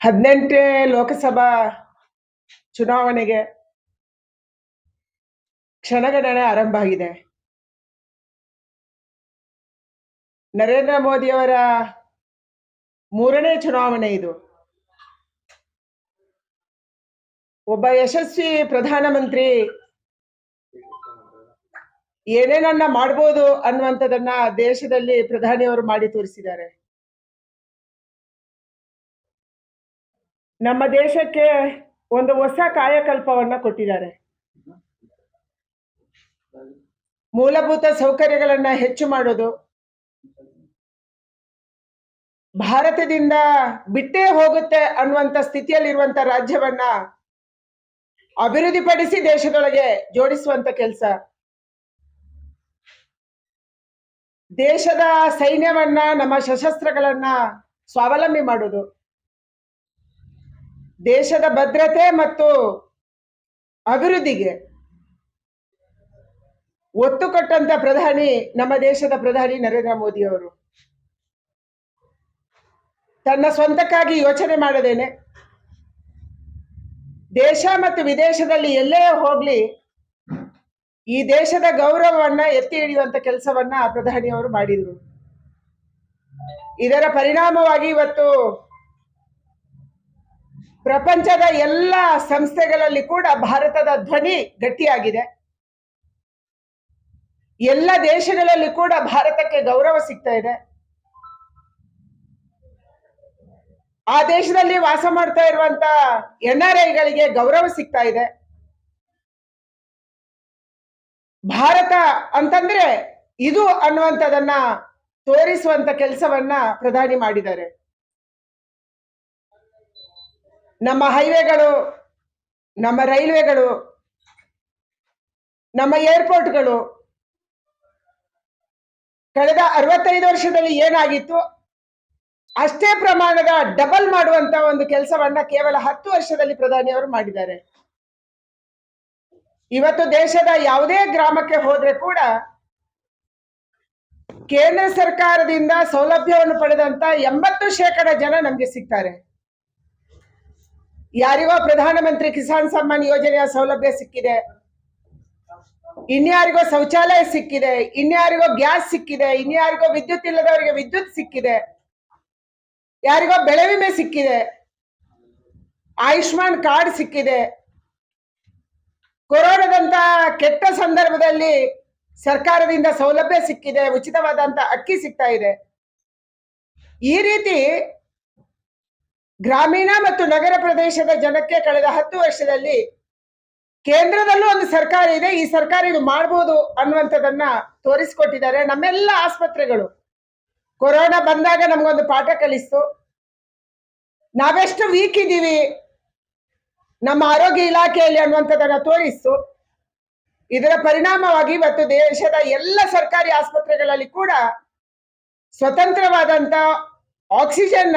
ಹದಿನೆಂಟನೇ ಲೋಕಸಭಾ ಚುನಾವಣೆಗೆ ಕ್ಷಣಗಣನೆ ಆರಂಭ ಆಗಿದೆ. ನರೇಂದ್ರ ಮೋದಿಯವರ ಮೂರನೇ ಚುನಾವಣೆ ಇದು. ಒಬ್ಬ ಯಶಸ್ವಿ ಪ್ರಧಾನಮಂತ್ರಿ ಏನೇನನ್ನ ಮಾಡ್ಬೋದು ಅನ್ನುವಂಥದ್ದನ್ನ ದೇಶದಲ್ಲಿ ಪ್ರಧಾನಿಯವರು ಮಾಡಿ ತೋರಿಸಿದ್ದಾರೆ. ನಮ್ಮ ದೇಶಕ್ಕೆ ಒಂದು ಹೊಸ ಕಾಯಕಲ್ಪವನ್ನ ಕೊಟ್ಟಿದ್ದಾರೆ. ಮೂಲಭೂತ ಸೌಕರ್ಯಗಳನ್ನ ಹೆಚ್ಚು ಮಾಡೋದು. ಭಾರತದಿಂದ ಬಿಟ್ಟೇ ಹೋಗುತ್ತೆ ಅನ್ನುವಂತ ಸ್ಥಿತಿಯಲ್ಲಿರುವಂತ ರಾಜ್ಯವನ್ನ ಅಭಿವೃದ್ಧಿಪಡಿಸಿ ದೇಶದೊಳಗೆ ಜೋಡಿಸುವಂತ ಕೆಲಸ. ದೇಶದ ಸೈನ್ಯವನ್ನ, ನಮ್ಮ ಸಶಸ್ತ್ರಗಳನ್ನ ಸ್ವಾವಲಂಬಿ ಮಾಡೋದು. ದೇಶದ ಭದ್ರತೆ ಮತ್ತು ಅಭಿವೃದ್ಧಿಗೆ ಒತ್ತು ಕೊಟ್ಟಂತ ಪ್ರಧಾನಿ, ನಮ್ಮ ದೇಶದ ಪ್ರಧಾನಿ ನರೇಂದ್ರ ಮೋದಿ ಅವರು. ತನ್ನ ಸ್ವಂತಕ್ಕಾಗಿ ಯೋಚನೆ ಮಾಡದೇನೆ. ದೇಶ ಮತ್ತು ವಿದೇಶದಲ್ಲಿ ಎಲ್ಲೇ ಹೋಗ್ಲಿ, ಈ ದೇಶದ ಗೌರವವನ್ನ ಎತ್ತಿ ಹಿಡಿಯುವಂತ ಕೆಲಸವನ್ನ ಪ್ರಧಾನಿಯವರು ಮಾಡಿದ್ರು. ಇದರ ಪರಿಣಾಮವಾಗಿ ಇವತ್ತು ಪ್ರಪಂಚದ ಎಲ್ಲ ಸಂಸ್ಥೆಗಳಲ್ಲಿ ಕೂಡ ಭಾರತದ ಧ್ವನಿ ಗಟ್ಟಿಯಾಗಿದೆ. ಎಲ್ಲ ದೇಶಗಳಲ್ಲಿ ಕೂಡ ಭಾರತಕ್ಕೆ ಗೌರವ ಸಿಗ್ತಾ ಇದೆ. ಆ ದೇಶದಲ್ಲಿ ವಾಸ ಮಾಡ್ತಾ ಇರುವಂತ ಎನ್ ಆರ್ ಐಗಳಿಗೆ ಗೌರವ ಸಿಗ್ತಾ ಇದೆ. ಭಾರತ ಅಂತಂದ್ರೆ ಇದು ಅನ್ನುವಂಥದನ್ನ ತೋರಿಸುವಂತ ಕೆಲಸವನ್ನ ಪ್ರಧಾನಿ ಮಾಡಿದ್ದಾರೆ. ನಮ್ಮ ಹೈವೇಗಳು ನಮ್ಮ ರೈಲ್ವೆಗಳು ನಮ್ಮ ಏರ್ಪೋರ್ಟ್ಗಳು ಕಳೆದ ಅರವತ್ತೈದು ವರ್ಷದಲ್ಲಿ ಏನಾಗಿತ್ತು? ಅಷ್ಟೇ ಪ್ರಮಾಣದ ಡಬಲ್ ಮಾಡುವಂತ ಒಂದು ಕೆಲಸವನ್ನ ಕೇವಲ ಹತ್ತು ವರ್ಷದಲ್ಲಿ ಪ್ರಧಾನಿಯವರು ಮಾಡಿದ್ದಾರೆ. ಇವತ್ತು ದೇಶದ ಯಾವುದೇ ಗ್ರಾಮಕ್ಕೆ ಹೋದ್ರೆ ಕೂಡ ಕೇಂದ್ರ ಸರ್ಕಾರದಿಂದ ಸೌಲಭ್ಯವನ್ನು ಪಡೆದಂತ ಎಂಬತ್ತು ಶೇಕಡ ಜನ ನಮ್ಗೆ ಸಿಗ್ತಾರೆ. ಯಾರಿಗೋ ಪ್ರಧಾನಮಂತ್ರಿ ಕಿಸಾನ್ ಸಮ್ಮಾನ್ ಯೋಜನೆಯ ಸೌಲಭ್ಯ ಸಿಕ್ಕಿದೆ. ಇನ್ಯಾರಿಗೋ ಶೌಚಾಲಯ ಸಿಕ್ಕಿದೆ, ಇನ್ಯಾರಿಗೋ ಗ್ಯಾಸ್ ಸಿಕ್ಕಿದೆ, ಇನ್ಯಾರಿಗೋ ವಿದ್ಯುತ್ ಇಲ್ಲದವರಿಗೆ ವಿದ್ಯುತ್ ಸಿಕ್ಕಿದೆ. ಯಾರಿಗೋ ಬೆಳೆ ವಿಮೆ ಸಿಕ್ಕಿದೆ, ಆಯುಷ್ಮಾನ್ ಕಾರ್ಡ್ ಸಿಕ್ಕಿದೆ. ಕೊರೋನಾದಂತ ಕೆಟ್ಟ ಸಂದರ್ಭದಲ್ಲಿ ಸರ್ಕಾರದಿಂದ ಸೌಲಭ್ಯ ಸಿಕ್ಕಿದೆ, ಉಚಿತವಾದಂತ ಅಕ್ಕಿ ಸಿಗ್ತಾ ಇದೆ. ಈ ರೀತಿ ಗ್ರಾಮೀಣ ಮತ್ತು ನಗರ ಪ್ರದೇಶದ ಜನಕ್ಕೆ ಕಳೆದ ಹತ್ತು ವರ್ಷದಲ್ಲಿ ಕೇಂದ್ರದಲ್ಲೂ ಒಂದು ಸರ್ಕಾರ ಇದೆ. ಈ ಸರ್ಕಾರ ಇದು ಮಾಡ್ಬೋದು ಅನ್ನುವಂಥದ್ದನ್ನ ತೋರಿಸ್ಕೊಟ್ಟಿದ್ದಾರೆ ನಮ್ಮೆಲ್ಲ ಆಸ್ಪತ್ರೆಗಳು. ಕೊರೋನಾ ಬಂದಾಗ ನಮ್ಗೊಂದು ಪಾಠ ಕಲಿಸ್ತು. ನಾವೆಷ್ಟು ವೀಕ್ ಇದ್ದೀವಿ ನಮ್ಮ ಆರೋಗ್ಯ ಇಲಾಖೆಯಲ್ಲಿ ಅನ್ನುವಂಥದ್ದನ್ನ ತೋರಿಸ್ತು. ಇದರ ಪರಿಣಾಮವಾಗಿ ಇವತ್ತು ದೇಶದ ಎಲ್ಲ ಸರ್ಕಾರಿ ಆಸ್ಪತ್ರೆಗಳಲ್ಲಿ ಕೂಡ ಸ್ವತಂತ್ರವಾದಂತ ಆಕ್ಸಿಜನ್